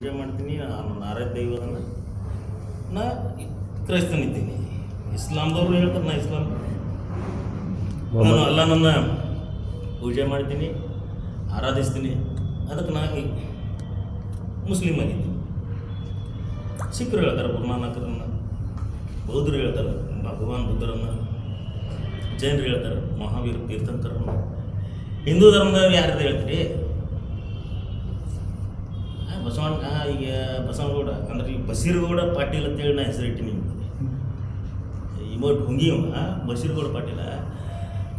ಪೂಜೆ ಮಾಡ್ತೀನಿ ನಾನು ನಾರಾಯಣ ದೈವದನ್ನು ನಾ ಕ್ರೈಸ್ತನಿದ್ದೀನಿ ಇಸ್ಲಾಂದವರು ಹೇಳ್ತಾರೆ ನಾ ಇಸ್ಲಾಂ. ನಾನು ಅಲ್ಲನನ್ನ ಪೂಜೆ ಮಾಡ್ತೀನಿ ಆರಾಧಿಸ್ತೀನಿ. ಅದಕ್ಕೆ ನಾನು ಮುಸ್ಲಿಮ್ ಆಗಿದ್ದೀನಿ. ಸಿಖ್ರು ಹೇಳ್ತಾರೆ ಗುರುನಾನಕರನ್ನು. ಬೌದ್ಧರು ಹೇಳ್ತಾರೆ ಭಗವಾನ್ ಬುದ್ಧರನ್ನು. ಜೈನರು ಹೇಳ್ತಾರೆ ಮಹಾವೀರ ತೀರ್ಥಂಕರನ್ನು. ಹಿಂದೂ ಧರ್ಮದವ್ರು ಯಾರ್ದು ಹೇಳ್ತೀರಿ? ಬಸವಣ್ಣ ಈಗ ಬಸವನಗೌಡ, ಅಂದ್ರೆ ಈಗ ಬಸೀರಗೌಡ ಪಾಟೀಲ್ ಅಂತೇಳಿ ನಾ ಹೆಸರಿಟ್ಟಿನಿ ಇಮೋಟ್ ಹುಂಗಿ ಅವ ಬಸೀರಗೌಡ ಪಾಟೀಲ.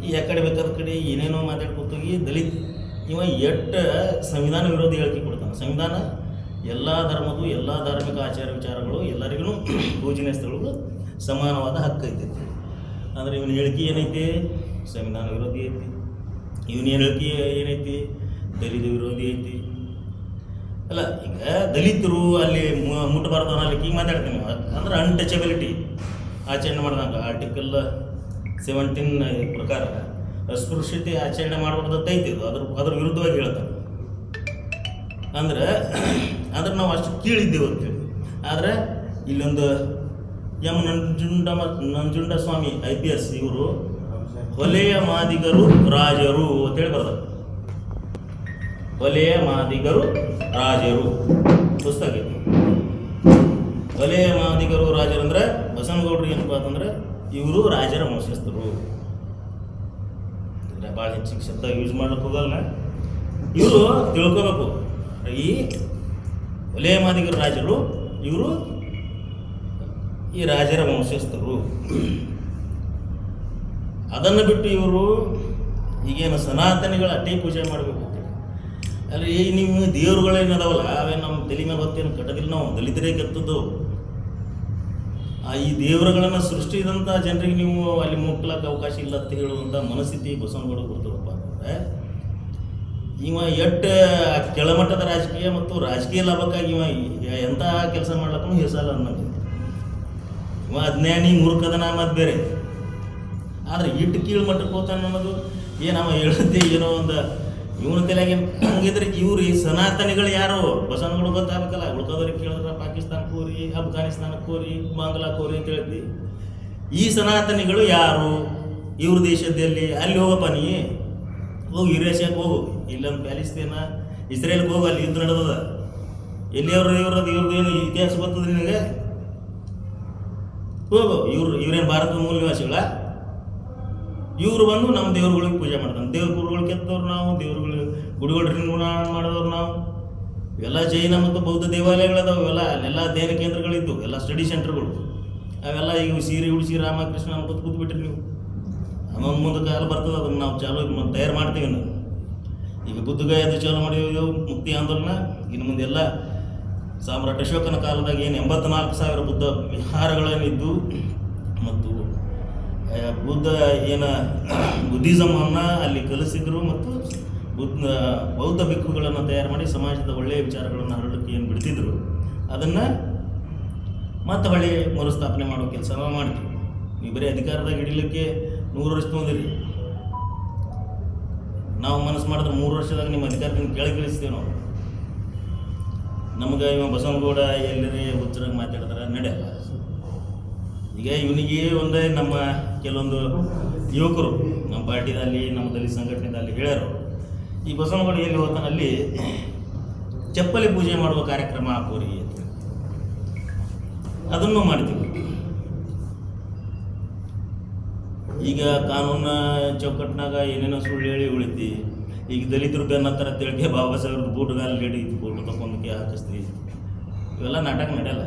ಈ ಕಡೆ ಬೇಕಾದ ಕಡೆ ಏನೇನೋ ಮಾತಾಡ್ಕೊತೋಗಿ ದಲಿತ, ಇವ ಎಟ್ಟ ಸಂವಿಧಾನ ವಿರೋಧಿ ಹೇಳಿಕೆ ಕೊಡ್ತಾನೆ. ಸಂವಿಧಾನ ಎಲ್ಲ ಧರ್ಮದ್ದು, ಎಲ್ಲ ಧಾರ್ಮಿಕ ಆಚಾರ ವಿಚಾರಗಳು ಎಲ್ಲರಿಗೂ ಪೂಜನೆ ಸ್ಥಳಗಳು ಸಮಾನವಾದ ಹಕ್ಕು ಐತೈತಿ ಅಂದ್ರೆ ಇವನ ಹೇಳಿಕೆ ಏನೈತಿ? ಸಂವಿಧಾನ ವಿರೋಧಿ ಐತಿ. ಇವನ ಹೇಳಿಕೆ ಏನೈತಿ? ದಲಿತ ವಿರೋಧಿ ಐತಿ. ಅಲ್ಲ ಈಗ ದಲಿತರು ಅಲ್ಲಿ ಮು- ಮುಟ್ಟಬಾರ್ದು ಅಲ್ಲಿ ಈಗ ಮಾತಾಡ್ತೀನಿ ಅಂದ್ರೆ ಅನ್ಟಚಬಿಲಿಟಿ ಆಚರಣೆ ಮಾಡಿದಾಗ ಆರ್ಟಿಕಲ್ ಸೆವೆಂಟೀನ್ ಪ್ರಕಾರ ಅಸ್ಪೃಶ್ಯತೆ ಆಚರಣೆ ಮಾಡಬಾರ್ದು ಅಂತ ಐತಿ ಇದು. ಅದ್ರ ಅದ್ರ ವಿರುದ್ಧವಾಗಿ ಹೇಳ್ತಾರೆ. ಅಂದ್ರೆ ಅಂದ್ರೆ ನಾವು ಅಷ್ಟು ಕೀಳಿದ್ದೇವೆ ಅಂತೇಳಿ ಆದ್ರೆ ಇಲ್ಲೊಂದು M Nanjunda Nanjunda Swamy I P S ಇವರು ಹೊಲೆಯ ಮಾದಿಗರು ರಾಜರು ಅಂತೇಳಿ ಬರ್ತಾರೆ ಒಲೆಯ ಮಾದಿಗರು ರಾಜರು. ಪುಸ್ತಕ ಇದು. ಒಲೆಯ ಮಾದಿಗರು ರಾಜರು ಅಂದ್ರೆ ಬಸನಗೌಡರು ಏನಪ್ಪ ಅಂತಂದ್ರೆ ಇವರು ರಾಜರ ವಂಶಸ್ಥರು. ಭಾಳ ಹೆಚ್ಚಿಗೆ ಶಬ್ದ ಯೂಸ್ ಮಾಡ್ಲಿಕ್ಕೆ ಹೋಗಲ್ಲ ಇವರು ತಿಳ್ಕೋಬೇಕು. ಈ ಒಲೆಯ ಮಾದಿಗರು ರಾಜರು, ಇವರು ಈ ರಾಜರ ವಂಶಸ್ಥರು. ಅದನ್ನು ಬಿಟ್ಟು ಇವರು ಈಗೇನು ಸನಾತನಿಗಳ ಅಟ್ಟೆ ಪೂಜೆ ಮಾಡಬೇಕು. ಅಲ್ಲಿ, ಈ ನೀವು ದೇವ್ರುಗಳೇನದಾವಲ್ಲ ಅವೇ ನಮ್ಮ ತಲೆ ಮೇಲೆ ಹೊತ್ತೇನು ಕಟ್ಟದಿಲ್ಲ ನಾವು? ದಲಿತರೇ ಕೆತ್ತದ್ದು ಆ, ಈ ದೇವರುಗಳನ್ನು ಸೃಷ್ಟಿಸಿದಂಥ ಜನರಿಗೆ ನೀವು ಅಲ್ಲಿ ಮುಟ್ಲಕ್ಕೆ ಅವಕಾಶ ಇಲ್ಲ ಅಂತ ಹೇಳುವಂಥ ಮನಸ್ಥಿತಿ ಬಸವನಗೌಡ ಬರ್ತದಪ್ಪ ಇವ ಎಟ್ಟ ಕೆಳಮಟ್ಟದ ರಾಜಕೀಯ ಮತ್ತು ರಾಜಕೀಯ ಲಾಭಕ್ಕಾಗಿ ಇವ ಎಂಥ ಕೆಲಸ ಮಾಡ್ಲಕ್ಕೂ ಹೆಸಲ್ಲ ಅನ್ನೋದು. ಇವ ಅಜ್ಞಾನಿ ಮೂರ್ಖದ ನಾಮದ್ ಬೇರೆ. ಆದ್ರೆ ಇಟ್ಟು ಕೀಳು ಮಟ್ಟಕ್ಕೆ ಹೋಗ್ತಾನೆ ಅನ್ನೋದು ಏನವ ಹೇಳುತ್ತೆ, ಏನೋ ಒಂದು ಇವನ ತಲೆಗೆ ಹಂಗಿದ್ರೆ ಇವ್ರಿ ಸನಾತನಿಗಳು ಯಾರು? ಬಸವನಗಳು ಗೊತ್ತಾಗಬೇಕಲ್ಲ. ಉಳ್ಕೋದವ್ರಿಗೆ ಕೇಳಿದ್ರೆ ಪಾಕಿಸ್ತಾನ ಕೋರಿ, ಅಫ್ಘಾನಿಸ್ತಾನ ಕೋರಿ ಬಾಂಗ್ಲಾ ಕೋರಿ ಅಂತ ಹೇಳ್ತಿ ಈ ಸನಾತನಿಗಳು ಯಾರು? ಇವ್ರ ದೇಶದಲ್ಲಿ ಅಲ್ಲಿ ಹೋಗಪ್ಪ ನೀ. ಹೋಗಿ ಯುರೇಷ್ಯಾಕ್ ಹೋಗು. ಇಲ್ಲೊಂದು ಪ್ಯಾಲಿಸ್ತೀನ, ಇಸ್ರೇಲ್ಗೆ ಹೋಗು, ಅಲ್ಲಿ ಯುದ್ಧ ನಡೆದದ. ಎಲ್ಲಿಯವ್ರು ಇವ್ರದ್ದು ಇವ್ರದ್ದು ಏನು ಇತಿಹಾಸ ಗೊತ್ತದ ನಿನಗೆ? ಹೋಗು, ಇವ್ರು, ಇವ್ರೇನು ಭಾರತದ ಮೂಲ ನಿವಾಸಿಗಳ ಇವರು ಬಂದು ನಮ್ಮ ದೇವ್ರುಗಳಿಗೆ ಪೂಜೆ ಮಾಡ್ತಾರೆ. ದೇವ್ರ ಗುರುಗಳು ಕೆತ್ತವ್ರು ನಾವು, ದೇವ್ರುಗಳು ಗುಡಿಗಳ ನಿರ್ಮಾಣ ಮಾಡಿದವ್ರು ನಾವು. ಇವೆಲ್ಲ ಜೈನ ಮತ್ತು ಬೌದ್ಧ ದೇವಾಲಯಗಳಿದಾವೆ, ಇವೆಲ್ಲ ಅಲ್ಲೆಲ್ಲ ಧ್ಯಾನ ಕೇಂದ್ರಗಳಿದ್ದು, ಎಲ್ಲ ಸ್ಟಡಿ ಸೆಂಟರ್ಗಳು. ಅವೆಲ್ಲ ಈಗ ಸೀರೆ ಉಡಿಸಿ ರಾಮಕೃಷ್ಣ ಕೂತ್ ಕೂತ್ಬಿಟ್ರಿ ನೀವು. ಆಮೇಲೆ ಮುಂದೆ ಕಾಲ ಬರ್ತದೆ, ಅದನ್ನು ನಾವು ಚಾಲು ತಯಾರು ಮಾಡ್ತೀವಿ ನಾವು ಈಗ ಬುದ್ಧಗಯದು ಚಾಲು ಮಾಡಿದೆವು ಮುಕ್ತಿ ಆಂದೋಲನ, ಇನ್ನು ಮುಂದೆ ಎಲ್ಲ ಸಾಮ್ರಾಟ್ ಅಶೋಕನ ಕಾಲದಾಗ ಏನು ಎಂಬತ್ನಾಲ್ಕು ಸಾವಿರ ಬುದ್ಧ ವಿಹಾರಗಳೇನಿದ್ದು ಮತ್ತು ಬುದ್ಧ ಏನ ಬುದ್ಧಿಸಮನ್ನು ಅಲ್ಲಿ ಕಲಿಸಿದ್ರು ಮತ್ತು ಬುದ್ಧ, ಬೌದ್ಧ ಭಿಕ್ಕುಗಳನ್ನು ತಯಾರು ಮಾಡಿ ಸಮಾಜದ ಒಳ್ಳೆಯ ವಿಚಾರಗಳನ್ನು ಹರಡಕ್ಕೆ ಏನು ಬಿಡ್ತಿದ್ರು, ಅದನ್ನು ಮತ್ತೆ ಹೊಳೆ ಮರುಸ್ಥಾಪನೆ ಮಾಡೋ ಕೆಲಸ ಮಾಡ್ತೀವಿ. ನೀವು ಬರೀ ಅಧಿಕಾರದಾಗ ಹಿಡಿಲಿಕ್ಕೆ ನೂರು ವರ್ಷ ತೊಂದಿರಿ ನಾವು ಮನಸ್ಸು ಮಾಡಿದ್ರೆ ಮೂರು ವರ್ಷದಾಗ ನಿಮ್ಮ ಅಧಿಕಾರದಿಂದ ಕೆಳಗಿಳಿಸ್ತೀವಿ ನಾವು. ನಮ್ಗೆ ಇವ ಬಸವನಗೌಡ ಎಲ್ಲರೇ, ಹುಚ್ಚರಾಗಿ ಮಾತಾಡ್ತಾರೆ ನಡೆಯಲ್ಲ. ಈಗ ಇವನಿಗೆ ಒಂದೇ ನಮ್ಮ ಕೆಲವೊಂದು ಯುವಕರು, ನಮ್ಮ ಪಾರ್ಟಿದಲ್ಲಿ ನಮ್ಮ ದಲಿತ ಸಂಘಟನೆದಲ್ಲಿ ಹೇಳ್ಯಾರು. ಈ ಬಸವನಗೌಡ ಎಲ್ಲಿ ಹೋಗ್ತಾನೆ, ಅಲ್ಲಿ ಚಪ್ಪಲಿ ಪೂಜೆ ಮಾಡುವ ಕಾರ್ಯಕ್ರಮ ಹಾಕೋರಿ ಅಂತ. ಅದನ್ನು ಮಾಡ್ತೀವಿ. ಈಗ ಕಾನೂನ ಚೌಕಟ್ಟಿನಾಗ ಏನೇನೋ ಸುಳ್ಳು ಹೇಳಿ ಉಳಿತಿ. ಈಗ ದಲಿತರು ಬೆನ್ನ ಹತ್ತರ ತಿಳ್ಕೆ ಬಾಬಾ ಸಾಹೇಬ್ರದ್ದು ಬೂಟುಗಾಲ ಲೇಡಿ ಫೋಟೋ ತಗೊಂಡಕ್ಕೆ ಹಾಕಿಸ್ತೀವಿ. ಇವೆಲ್ಲ ನಾಟಕ ನಡೆಯಲ್ಲ.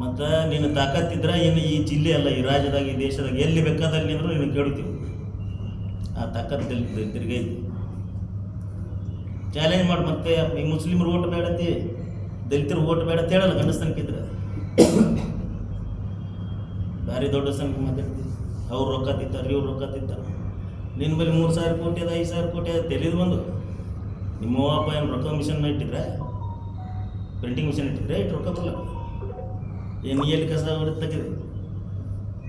ಮತ್ತು ನೀನು ತಾಕತ್ತಿದ್ರೆ ಏನು ಈ ಜಿಲ್ಲೆ ಅಲ್ಲ, ಈ ರಾಜ್ಯದಾಗ, ಈ ದೇಶದಾಗ ಎಲ್ಲಿ ಬೇಕಾದಲ್ಲಿ ನಿಂದ್ರು ನೀನು ಕೇಳ್ತೀವಿ. ಆ ತಾಕತ್ತು ತೆಲಿ ದಲಿತರಿಗೆ ಐತಿ ಚಾಲೆಂಜ್ ಮಾಡಿ ಮತ್ತೆ, ಈ ಮುಸ್ಲಿಮರು ಓಟ್ ಬೇಡತಿ ದಲಿತರು ಓಟ್ ಬೇಡ ಅಂತ ಹೇಳಲ್ಲ ಗಂಡಸ್ತನಕ್ಕಿದ್ರೆ ಭಾರಿ ದೊಡ್ಡ ಸಂಖ್ಯೆ ಮಾತಾಡ್ತೀವಿ ಅವ್ರು ರೊಕ್ಕ ತಿಂತಾರೆ ಇವ್ರು ರೊಕ್ಕ ತಿಂತಾರೆ. ನಿನ್ನ ಬಳಿ ಮೂರು ಸಾವಿರ ಕೋಟಿ ಅದ, ಐದು ಸಾವಿರ ಕೋಟಿ ಅದ, ತೆಲಿದು ಬಂದು. ನಿಮ್ಮ ಅಪ್ಪ ಏನು ರೊಕ್ಕ ಮಿಷನ್ ಇಟ್ಟಿದ್ರೆ? ಪ್ರಿಂಟಿಂಗ್ ಮಿಷನ್ ಇಟ್ಟಿದ್ರೆ? ಇಟ್ಟು ರೊಕ್ಕ ಬರಲ್ಲ ಏನು ನೀ ಎಲ್ಲಿ ಕಸ ಹೊಡೆದು ತೆಗೆದು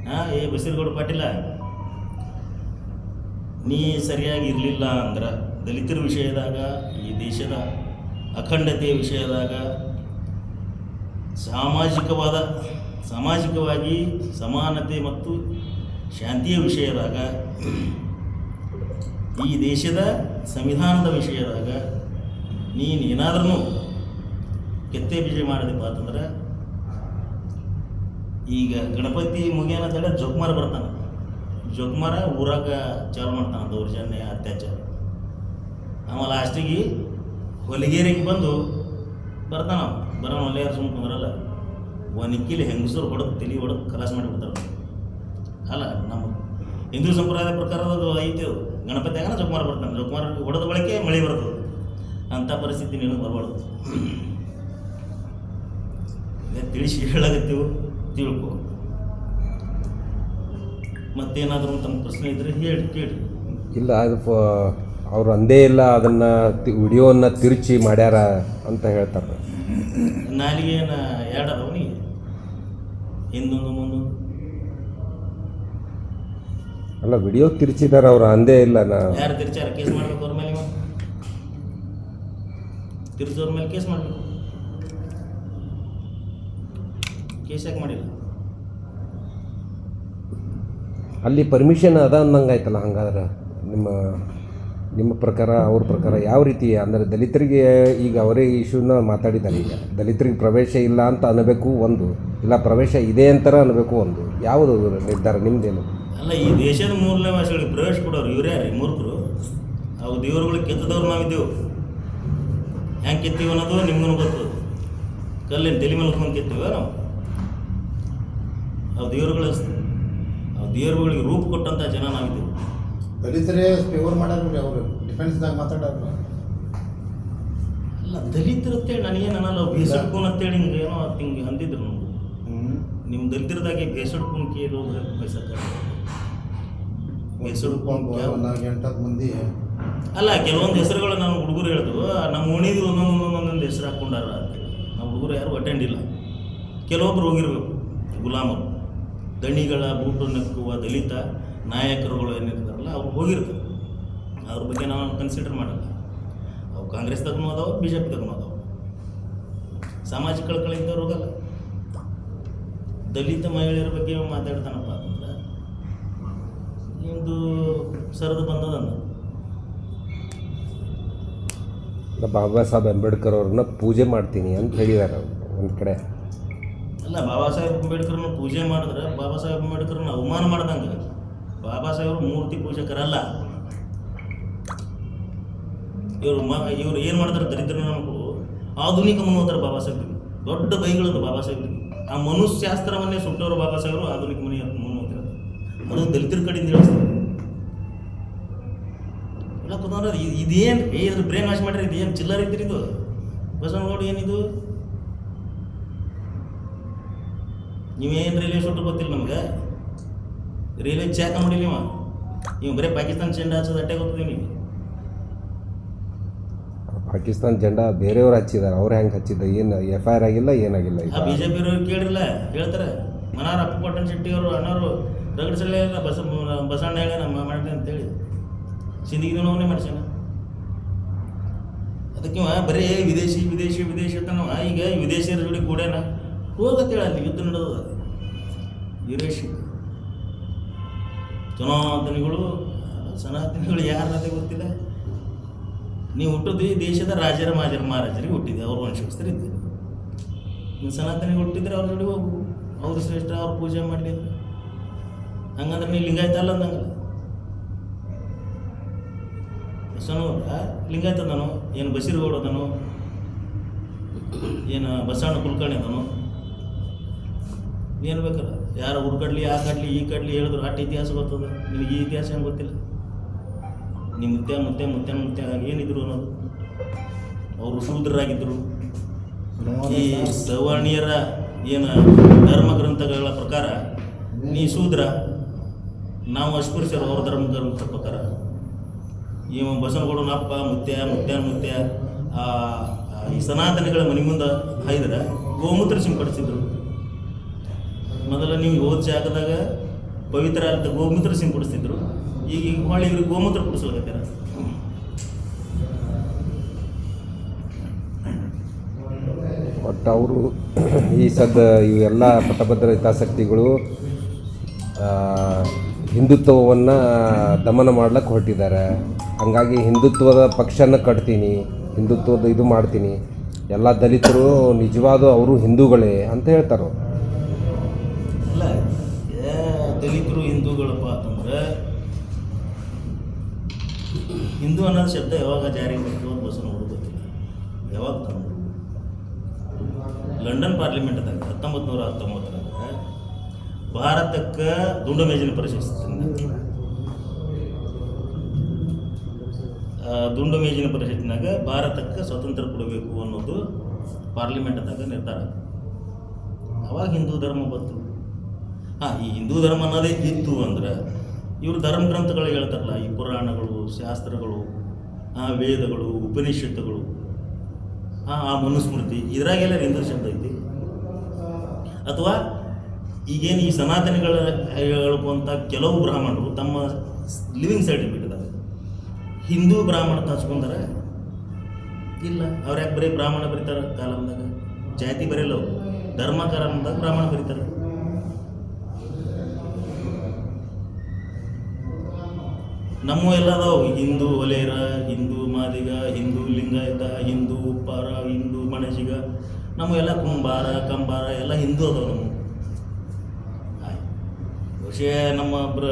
ಹಾಂ ಏ, ಬಸೀರ್ಗೌಡ ಪಾಟೀಲ. ನೀ ಸರಿಯಾಗಿ ಇರಲಿಲ್ಲ ಅಂದ್ರೆ ದಲಿತರ ವಿಷಯದಾಗ, ಈ ದೇಶದ ಅಖಂಡತೆಯ ವಿಷಯದಾಗ ಸಾಮಾಜಿಕವಾದ, ಸಾಮಾಜಿಕವಾಗಿ ಸಮಾನತೆ ಮತ್ತು ಶಾಂತಿಯ ವಿಷಯದಾಗ, ಈ ದೇಶದ ಸಂವಿಧಾನದ ವಿಷಯದಾಗ ನೀನು ಏನಾದ್ರೂ ಕೆತ್ತೆ ಬಿಜೆ ಮಾಡಿದಪ್ಪ ಅಂತಂದ್ರೆ ಈಗ ಗಣಪತಿ ಮುಗಿಯನ ತಡೆ ಜೋಕುಮಾರ ಬರ್ತಾನೆ. ಜೋಕುಮಾರ ಊರಾಗ ಚಾಲು ಮಾಡ್ತಾನೆ ದೌರ್ಜನ್ಯ, ಅತ್ಯಾಚಾರ. ಆಮೇಲೆ ಲಾಸ್ಟಿಗೆ ಹೊಲಿಗೇರಿಗೆ ಬಂದು ಬರ್ತಾನ ಬರೋ ಬರೋಣ ಒಳ್ಳೆಯ ಸುಮ್ಮನೆ ಬರಲ್ಲ ಒನಕಿಲಿ ಹೆಂಗಸರು ಹೊಡೆದು ತಲೆ ಹೊಡೆದು ಕಲಾಸ ಮಾಡಿಬಿಡ್ತಾರೆ ಅಲ್ಲ, ನಮ್ಮ ಹಿಂದೂ ಸಂಪ್ರದಾಯದ ಪ್ರಕಾರ ಅದು ಐತೆ ಗಣಪತಿ ಆಗ ಜೋಕುಮಾರ ಬರ್ತಾನೆ. ಜೋಕುಮಾರ ಹೊಡೆದ ಬಳಕೆ ಮಳೆ ಬರ್ತದೆ. ಅಂಥ ಪರಿಸ್ಥಿತಿ ನೀನು ಬರಬಾರ್ದು. ತಿಳಿಸಿ ಹೇಳಾಗತ್ತೀವಿ ತಿಳ್ಕೊ. ಮತ್ತೇನಾದರೂ ತಮ್ಮ ಪ್ರಶ್ನೆ ಇದ್ರೆ ಹೇಳಿ ಕೇಳಿ. ಇಲ್ಲ ಅದು ಅವ್ರು ಅಂದೇ ಇಲ್ಲ ಅದನ್ನು ವಿಡಿಯೋವನ್ನು ತಿರುಚಿ ಮಾಡ್ಯಾರ ಅಂತ ಹೇಳ್ತಾರೆ. ನಾಲಿಗೆ ಎರಡು ಅದಾವ ನೀ ಹಿಂದೊಂದು ಮುಂದೊಂದು? ಅಲ್ಲ ವಿಡಿಯೋ ತಿರುಚಿದಾರೆ ಅವ್ರು ಅಂದೇ ಇಲ್ಲ ನಾ. ಯಾರು ತಿರ್ಚಾರ ಕೇಸ್ ಮಾಡ್ಬೇಕು ಅವ್ರ ಮೇಲೆ ತಿರ್ಚೋರ್ ಮೇಲೆ ಕೇಸ್ ಮಾಡಬೇಕು. ಕೇಸ್ ಯಾಕೆ ಮಾಡಿಲ್ಲ. ಅಲ್ಲಿ ಪರ್ಮಿಷನ್ ಅದ ಅಂದಂಗೆ ಆಯ್ತಲ್ಲ ಹಂಗಾದ್ರೆ ನಿಮ್ಮ ನಿಮ್ಮ ಪ್ರಕಾರ ಅವ್ರ ಪ್ರಕಾರ ಯಾವ ರೀತಿ ಅಂದರೆ ದಲಿತರಿಗೆ ಈಗ ಅವರೇ ಇಶ್ಯೂನ ಮಾತಾಡಿದ್ದಾರೆ ಈಗ. ದಲಿತರಿಗೆ ಪ್ರವೇಶ ಇಲ್ಲ ಅಂತ ಅನ್ನಬೇಕು ಒಂದು ಇಲ್ಲ ಪ್ರವೇಶ ಇದೆ ಅಂತಾರ ಅನ್ನಬೇಕು ಒಂದು. ಯಾವುದು ನಿರ್ಧಾರ ನಿಮ್ಮದೇನು ಅಲ್ಲ ಈ ದೇಶದ ಮೂರನೇ ಭಾಷೆಗಳಿಗೆ ಪ್ರವೇಶ ಕೊಡೋರು ಇವರೇ ರೀ ಮೂರ್ಖರು? ಅವು ದೇವರುಗಳು ಕೆತ್ತದವ್ರು ನಾವಿದ್ದೆವು. ಹೆಂಗೆ ಕೆತ್ತೀವಿ ಅನ್ನೋದು ನಿಮ್ಗೂ ಗೊತ್ತು. ಕಲ್ಲಿನ ತಲೆ ಮೇಲೆ ಹೊತ್ಕೊಂಡು ಕೆತ್ತೀವ ನಾವು. ಅವು ದೇವರುಗಳ ನಾವು ದೇವರುಗಳಿಗೆ ರೂಪ ಕೊಟ್ಟಂಥ ಜನ ನಾವಿದ್ದೇವೆ. ದಲಿತರೇ ಫೇವರ್ ಮಾಡ್ಯಾರ ಅವರು ಡಿಫೆನ್ಸ್ದಾಗ ಮಾತಾಡ್ಯಾರ ಅಲ್ಲ ದಲಿತರು ಅಂತೇಳಿ ನನಗೇನು ಅನ್ನಲ್ಲ ಬೇಸಡ್ಕೊಂಡು ಅಂತೇಳಿ ಹಿಂಗೆ ಏನೋ ಹಿಂಗೆ ಅಂದಿದ್ರು ನಮ್ಗೆ ನಿಮ್ಮ ದಲಿತರದಾಗೆ ಬೇಸಡ್ಕೊಂಡು ಕೇಳೋ ಬಯಸಕ್ಕ ನಾಲ್ಕು ಎಂಟತ್ತು ಮಂದಿ. ಅಲ್ಲ ಕೆಲವೊಂದು ಹೆಸರುಗಳು ನಾನು ಹುಡುಗರು ಹೇಳಿದ್ರು ನಮ್ಮ ಓಣಿದು ಒಂದೊಂದು ಒಂದೊಂದೊಂದು ಹೆಸರು ಹಾಕ್ಕೊಂಡಾರ ಅಂತೇಳಿ ನಮ್ಮ ಹುಡುಗರು ಯಾರು ಅಟೆಂಡ್ ಇಲ್ಲ. ಕೆಲವೊಬ್ರು ಹೋಗಿರ್ಬೇಕು ಗುಲಾಮರು. ದಣಿಗಳ ಬೂಟು ನಕ್ಕುವ ದಲಿತ ನಾಯಕರುಗಳು ಏನಿರ್ತಾರಲ್ಲ, ಅವ್ರು ಹೋಗಿರ್ತಾರೆ. ಅವ್ರ ಬಗ್ಗೆ ನಾವು ಕನ್ಸಿಡರ್ ಮಾಡಲ್ಲ. ಅವು ಕಾಂಗ್ರೆಸ್ದಾಗೂ ಅದಾವೆ ಬಿ ಜೆ ಪಿದಾಗೂ ಅದಾವೆ. ಸಾಮಾಜಿಕ ಅವ್ರು ಹೋಗಲ್ಲ ದಲಿತ ಮಹಿಳೆಯರ ಬಗ್ಗೆ ಮಾತಾಡ್ತಾನಪ್ಪ ಅಂದ್ರೆ ಇಂದು ಸರದು ಬಂದದನ್ನು ಬಾಬಾ ಸಾಹೇಬ್ ಅಂಬೇಡ್ಕರ್ ಅವ್ರನ್ನ ಪೂಜೆ ಮಾಡ್ತೀನಿ ಅಂತ ಹೇಳಿದ್ದಾರೆ ಒಂದು ಕಡೆ. ಅಲ್ಲ, ಬಾಬಾ ಸಾಹೇಬ್ ಅಂಬೇಡ್ಕರ್ನ ಪೂಜೆ ಮಾಡಿದ್ರೆ ಬಾಬಾ ಸಾಹೇಬ್ ಅಂಬೇಡ್ಕರ್ನ ಅವಮಾನ ಮಾಡ್ದಂಗೆ. ಬಾಬಾ ಸಾಹೇಬ್ರು ಮೂರ್ತಿ ಪೂಜಕರಲ್ಲ. ಇವರು ಮ, ಇವ್ರು ಏನು ಮಾಡ್ತಾರೆ ದರಿದ್ರ ನಮಗೂ? ಆಧುನಿಕ ಮನೋತಾರೆ ಬಾಬಾ ಸಾಹೇಬ್ರಿಗೆ ದೊಡ್ಡ ಬೈಗಳದು ಬಾಬಾ ಸಾಹೇಬ್ರಿಗೆ. ಆ ಮನುಷ್ಯಾಸ್ತ್ರವನ್ನೇ ಸುಟ್ಟವರು ಬಾಬಾ ಸಾಹೇಬರು, ಆಧುನಿಕ ಮನಿ ಮನೋತಾರೆ ಅದು ದಲಿತರ ಕಡೆಯಿಂದ ಹೇಳ್ತಾರೆ ಕುತ್ಕೊಂಡ್ರೆ ಇದು ಇದೇನು ಇದ್ರ ಬ್ರೇನ್ ವಾಶ್ ಮಾಡ್ರಿ, ಇದೇನು ಚಿಲ್ಲರ್ ಇದ್ರಿ ಇದು? ಬಸವನಗೌಡ ಏನಿದು? ನೀವೇನು ರೈಲ್ವೆ ಶೂಟ್ ಗೊತ್ತಿಲ್ಲ ನಮ್ಗೆ? ರೈಲ್ವೆ ಚಾಕ ಮಾಡಿಲ್ಲ ನೀವು ನೀವು ಬರೀ ಪಾಕಿಸ್ತಾನ ಚೆಂಡ ಹಚ್ಚೋದು ಅಟ್ಟೆ ಗೊತ್ತಿದೆ ನೀವು ಪಾಕಿಸ್ತಾನ ಜೆಂಡಾ ಬೇರೆಯವ್ರು ಹಚ್ಚಿದ್ದಾರೆ ಅವ್ರು ಹೆಂಗೆ ಹಚ್ಚಿದ್ದ ಏನು ಎಫ್ ಐ ಆರ್ ಆಗಿಲ್ಲ ಏನಾಗಿಲ್ಲ ಈಗ? ಬಿ ಜೆ ಪಿಯವ್ರು ಕೇಳಿರಲ್ಲ ಹೇಳ್ತಾರೆ? ಮನಾರ್ ಅಪ್ಪಪಟ್ಟಣ ಶೆಟ್ಟಿ ಅವರು ಅಣ್ಣವರು ರಗಡಿಸಲೇ ಇಲ್ಲ ಬಸ ಬಸಣ್ಣ ಹೇಳ ನಮ್ಮ ಮಾಡಿ ಅಂತೇಳಿ. ಸಿಂದಗಿ ನೋವನ್ನೇ ಮಾಡ್ಸ್ಯಾನ ಅದಕ್ಕೆ ಬರೀ ವಿದೇಶಿ ವಿದೇಶಿ ವಿದೇಶಿ ಅಂತನವ ಈಗ ವಿದೇಶಿಯರ ಜೋಡಿ ಕೂಡ್ಯಾನ? ಹೋಗತ್ತೇಳ ಅಲ್ಲಿ ಯುದ್ಧ ನಡೆದದ ವಿದೇಶಿ ಸನಾತನಿಗಳು ಸನಾತನಿಗಳು ಯಾರನ್ನದೇ ಗೊತ್ತಿಲ್ಲ ನೀವು ಹುಟ್ಟೋದು ಈ ದೇಶದ ರಾಜರ ಮಾಜರ ಮಹಾರಾಜರಿಗೆ ಹುಟ್ಟಿದೆ, ಅವರು ವಂಶಸ್ಥರು ಇದ್ದಾರೆ ನೀವು ಸನಾತನಿಗೆ ಹುಟ್ಟಿದ್ರೆ ಅವ್ರ ಜೋಡಿ ಹೋಗು. ಅವ್ರ ಶ್ರೇಷ್ಠ, ಅವ್ರು ಪೂಜೆ ಮಾಡಲಿ ಹಂಗಂದ್ರೆ ನೀವು ಲಿಂಗಾಯತ ಅಲ್ಲ ಅಂದಂಗೆ ಬಸವನವ್ರ ಲಿಂಗಾಯತ ಅದನು, ಏನು ಬಸೀರ್ಗೌಡ ಅದನು, ಏನು ಬಸವಣ್ಣ ಕುಲಕರ್ಣಿ ಅದನು. ಏನು ಬೇಕಲ್ಲ? ಯಾರು ಹುಡ್ಕಡ್ಲಿ, ಆ ಕಡ್ಲಿ, ಈ ಕಡ್ಲಿ ಹೇಳಿದ್ರು ಅಟ್ ಇತಿಹಾಸ ಬರ್ತದೆ. ನಿಮಗೆ ಈ ಇತಿಹಾಸ ಏನು ಗೊತ್ತಿಲ್ಲ? ನಿಮ್ಮ ಮುತ್ತೆ ಮುತ್ತೆ ಮುತ್ತೆ ಮುತ್ತೆ ಏನಿದ್ರು ಅನ್ನೋದು. ಅವರು ಶೂದ್ರರಾಗಿದ್ದರು ಈ ಸವರ್ಣೀಯರ ಏನು ಧರ್ಮ ಗ್ರಂಥಗಳ ಪ್ರಕಾರ ನೀ ಶೂದ್ರ, ನಾವು ಅಸ್ಪೃಶ್ಯರು ಅವ್ರ ಧರ್ಮ ಗ್ರಂಥ ಪ್ರಕಾರ. ಈ ಬಸವನಗೌಡನ ಅಪ್ಪ ಮುತ್ಯ ಮುತ್ಯ ಮುತ್ಯ ಈ ಸನಾತನಗಳ ಮನೆ ಮುಂದೆ ಹಾಯ್ದ್ರೆ ಗೋಮೂತ್ರ ಸಿಂಪಡಿಸಿದ್ರು. ಮೊದಲ ನೀವು ಹೋದ ಜಾಗದಾಗ ಪವಿತ್ರ ಅಂತ ಗೋಮೂತ್ರ ಸಿಂಪಡಿಸ್ತಿದ್ರು ಈಗ ಈಗ ಹೊಳ್ಳಿ ಇವ್ರಿಗೆ ಗೋಮೂತ್ರ ಕುಡಿಸ್ಲಾಗತ್ತಾರ ಒಟ್ಟು ಅವರು ಈ ಸದ್ದ ಇವೆಲ್ಲ ಪಟ್ಟಭದ್ರ ಹಿತಾಸಕ್ತಿಗಳು ಹಿಂದುತ್ವವನ್ನು ದಮನ ಮಾಡ್ಲಿಕ್ಕೆ ಹೊರಟಿದ್ದಾರೆ. ಹಂಗಾಗಿ ಹಿಂದುತ್ವದ ಪಕ್ಷನ ಕಟ್ತೀನಿ, ಹಿಂದುತ್ವದ ಇದು ಮಾಡ್ತೀನಿ. ಎಲ್ಲ ದಲಿತರು ನಿಜವಾದ ಅವರು ಹಿಂದೂಗಳೇ ಅಂತ ಹೇಳ್ತಾರೆ ಹಿಂದೂ ಅನ್ನೋದು ಶಬ್ದ ಯಾವಾಗ ಜಾರಿಗೆ ಬಂತು ಅಂತ ನೋಡೋದು ಗೊತ್ತಿಲ್ಲ. ಯಾವಾಗ ತಂದರು ಲಂಡನ್ ಪಾರ್ಲಿಮೆಂಟ್ದಾಗ ಹತ್ತೊಂಬತ್ತು ನೂರ ಹತ್ತೊಂಬತ್ತರಾಗ ಭಾರತಕ್ಕೆ ದುಂಡು ಮೇಜಿನ ಪ್ರಶಸ್ತಿ ದುಂಡು ಮೇಜಿನ ಪರಿಷತ್ತಿನಾಗ ಭಾರತಕ್ಕೆ ಸ್ವಾತಂತ್ರ್ಯ ಕೊಡಬೇಕು ಅನ್ನೋದು ಪಾರ್ಲಿಮೆಂಟ್ದಾಗ ನಿರ್ಧಾರ ಆವಾಗ ಹಿಂದೂ ಧರ್ಮ ಬಂತು. ಹಾಂ, ಈ ಹಿಂದೂ ಧರ್ಮ ಅನ್ನೋದೇ ಇತ್ತು ಅಂದ್ರೆ ಇವರು ಧರ್ಮ ಗ್ರಂಥಗಳು ಹೇಳ್ತಾರಲ್ಲ, ಈ ಪುರಾಣಗಳು, ಶಾಸ್ತ್ರಗಳು, ಆ ವೇದಗಳು, ಉಪನಿಷತ್ತುಗಳು, ಆ ಮನುಸ್ಮೃತಿ, ಇದ್ರಾಗೆಲ್ಲ ಹಿಂದೂ ಐತಿ. ಅಥವಾ ಈಗೇನು ಈ ಸನಾತನಿಗಳ ಹೇಳ್ಕೊಂತ ಕೆಲವು ಬ್ರಾಹ್ಮಣರು ತಮ್ಮ ಲಿವಿಂಗ್ ಸರ್ಟಿಫಿಕೇಟ್ದಾಗ ಹಿಂದೂ ಬ್ರಾಹ್ಮಣ ಹಚ್ಕೊಂಡಾರ ಇಲ್ಲ ಅವ್ರು ಯಾಕೆ ಬರೀ ಬ್ರಾಹ್ಮಣ ಬರೀತಾರೆ ಕಾಲಮ್ದಾಗ? ಜಾತಿ ಬರೆಯಲ್ಲ ಅವರು. ಧರ್ಮ ಬ್ರಾಹ್ಮಣ ಬರೀತಾರೆ. ನಮ್ಮ ಎಲ್ಲ ಅದಾವು. ಹಿಂದೂ ಒಲೆಯರ ಹಿಂದೂ ಮಾದಿಗ ಹಿಂದೂ ಲಿಂಗಾಯತ ಹಿಂದೂ ಉಪ್ಪಾರ ಹಿಂದೂ ಮಣಜಿಗ ನಮ್ಮ ಎಲ್ಲ ಕುಂಬಾರ ಕಂಬಾರ ಎಲ್ಲ ಹಿಂದೂ ಅದಾವ ನಮ್ಮ. ಬಹುಶಃ ನಮ್ಮ ಬ್ರ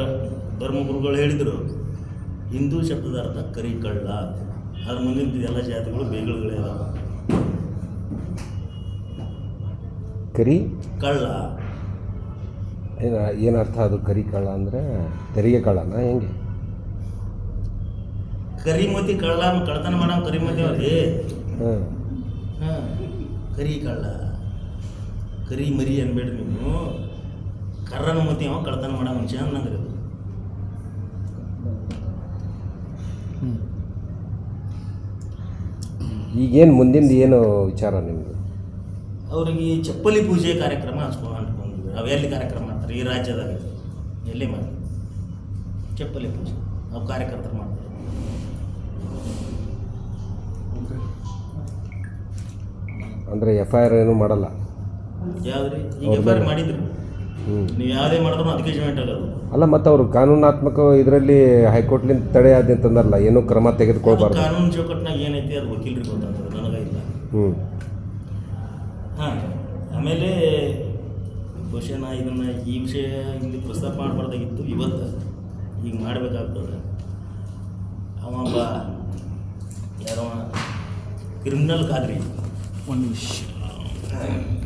ಧರ್ಮಗುರುಗಳು ಹೇಳಿದರು ಹಿಂದೂ ಶಬ್ದದ ಅರ್ಥ ಕರಿ ಕಳ್ಳ. ಅದ್ರ ಮುಂದಿನ ಎಲ್ಲ ಜಾತಿಗಳು ಬೇಗಳುಗಳೇ ಅದಾವ. ಕರಿ? ಕಳ್ಳ. ಏನ ಏನರ್ಥ ಅದು ಕರಿ ಕಳ್ಳ ಅಂದರೆ ತೆರಿಗೆ ಕಳ್ಳನ ಹೆಂಗೆ? ಕರಿಮತಿ ಕಳ್ಳ ಕಳ್ತನ ಮಾಡೋ ಕರಿಮತಿ ಅವ್ರಿ ಹಾಂ. ಕರಿ ಕಳ್ಳ. ಕರಿ ಮರಿ ಅನ್ಬೇಡ್ರಿ ನೀವು ಕರ್ರನ ಮತಿ ಅವ ಕಳ್ತನ ಮಾಡೋ ಮನುಷ್ಯ ಅನ್ನಂಗ್ರಿ ಅದು ಈಗೇನು ಮುಂದಿಂದ ಏನು ವಿಚಾರ ನಿಮ್ಮದು ಅವ್ರಿಗೆ ಚಪ್ಪಲಿ ಪೂಜೆ ಕಾರ್ಯಕ್ರಮ ಹಚ್ಕೊಂಡು ಅಂದ್ಕೊಂಡಿದ್ವಿ. ಅವು ಎಲ್ಲಿ ಕಾರ್ಯಕ್ರಮ ಮಾಡ್ತಾರೆ? ಈ ರಾಜ್ಯದಾಗ. ಎಲ್ಲಿ ಮಾಡಿ ಚಪ್ಪಲಿ ಪೂಜೆ. ಅವು ಕಾರ್ಯಕರ್ತರು ಮಾಡ್ತಾರೆ. ಅಂದರೆ ಎಫ್ ಐ ಆರ್ ಏನು ಮಾಡಲ್ಲ. ಯಾವ್ದ್ರಿ? ಈಗ ಎಫ್ ಐ ಮಾಡಿದ್ರಿ? ನೀವು ಯಾವುದೇ ಮಾಡಿದ್ರು ಅದಕ್ಕೆ ಜಮೆಂಟ್ ಆಗೋದು. ಅಲ್ಲ ಮತ್ತು ಅವರು ಕಾನೂನಾತ್ಮಕ ಇದರಲ್ಲಿ ಹೈಕೋರ್ಟ್ಲಿಂದ ತಡೆ ಆದ ಅಂತಂದಲ್ಲ ಏನು ಕ್ರಮ ತೆಗೆದುಕೊಳ್ಬಾರ್ದು. ಕಾನೂನು ಚೌಕಟ್ಟಿನಾಗ ಏನೈತಿ ಅದು ವಕೀಲರಿಗೆ ಗೊತ್ತಾಗ್ತದೆ ನನಗೆ ಇಲ್ಲ. ಹ್ಞೂ ಹಾಂ ಆಮೇಲೆ ಬಹುಶಃ ನಾ ಇದನ್ನು ಈ ವಿಷಯ ಇಲ್ಲಿ ಪ್ರಸ್ತಾಪ ಮಾಡಬಾರ್ದಾಗಿತ್ತು. ಇವತ್ತು ಈಗ ಮಾಡಬೇಕಾಗ್ತದೆ. ಅವ ಯಾರೋ ಕ್ರಿಮಿನಲ್ ಕಾದ್ರಿ. 我就醒了。